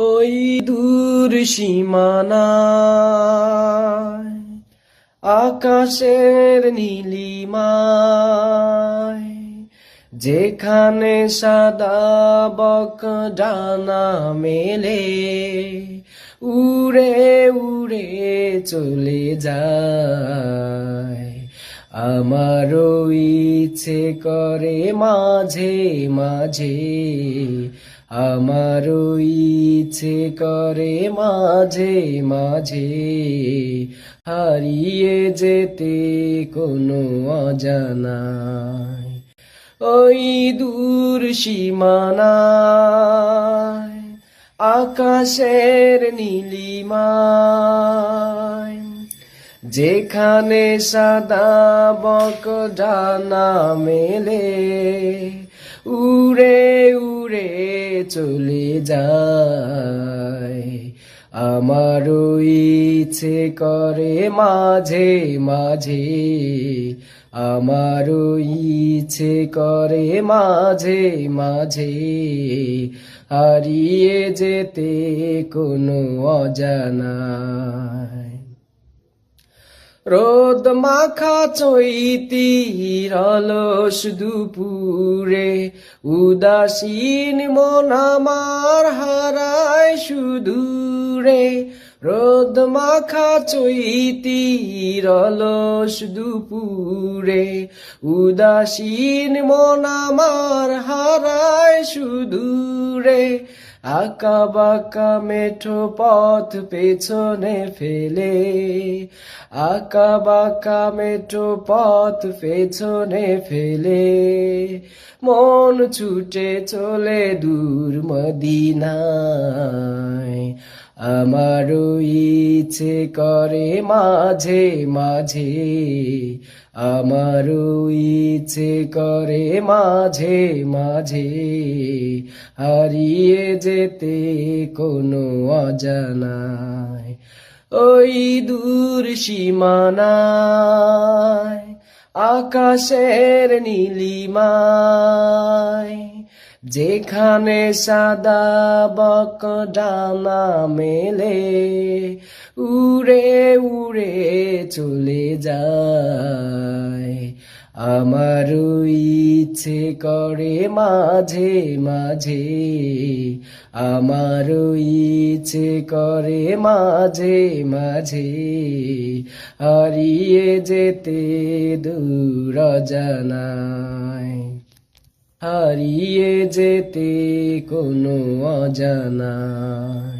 ওই দূর সীমানায় আকাশের নীলিমায় যেখানে সাদা বক ডানা মেলে উড়ে উড়ে চলে যায়। আমারও ইচ্ছে করে মাঝে মাঝে, আমারও ইচ্ছে করে মাঝে মাঝে। হারিয়ে যেতে কোনো অজানায় ওই দূর সীমানায়, আকাশের নীলিমায় যেখানে সাদা বক ডানা মেলে, উড়ে উড়ে চলে যায়। আমারও ইচ্ছে করে মাঝে মাঝে আমার ইচ্ছে করে মাঝে মাঝে, হারিয়ে যেতে কোনো অজানায়। রোদ মাখা চৈতি রলস দুপুরে, উদাসীন মন আমার হারায় সুদূরে। রোদ মাখা চৈতি রলস দুপুরে, উদাসীন মন আমার হারায় সুদূরে। আঁকা বাঁকা মেঠো পথ পেছনে ফেলে। আঁকা বাঁকা মেঠো পথ পেছনে ফেলে। মন ছুটে চলে দূর মদিনায়। আমারও ইচ্ছে করে মাঝে মাঝে আমারও ইচ্ছে করে মাঝে মাঝে হারিয়ে যেতে কোনো অজানায়, ওই দূর সীমানায়, আকাশের নীলিমায়। যেখানে সাদা বক ডানা মেলে, উড়ে উড়ে চলে যায়। আমারও ইচ্ছে করে মাঝে মাঝে, আমার ইচ্ছে করে মাঝে মাঝে, হারিয়ে যেতে দূর জানায় হারিয়ে যেতে কোনো অজানায়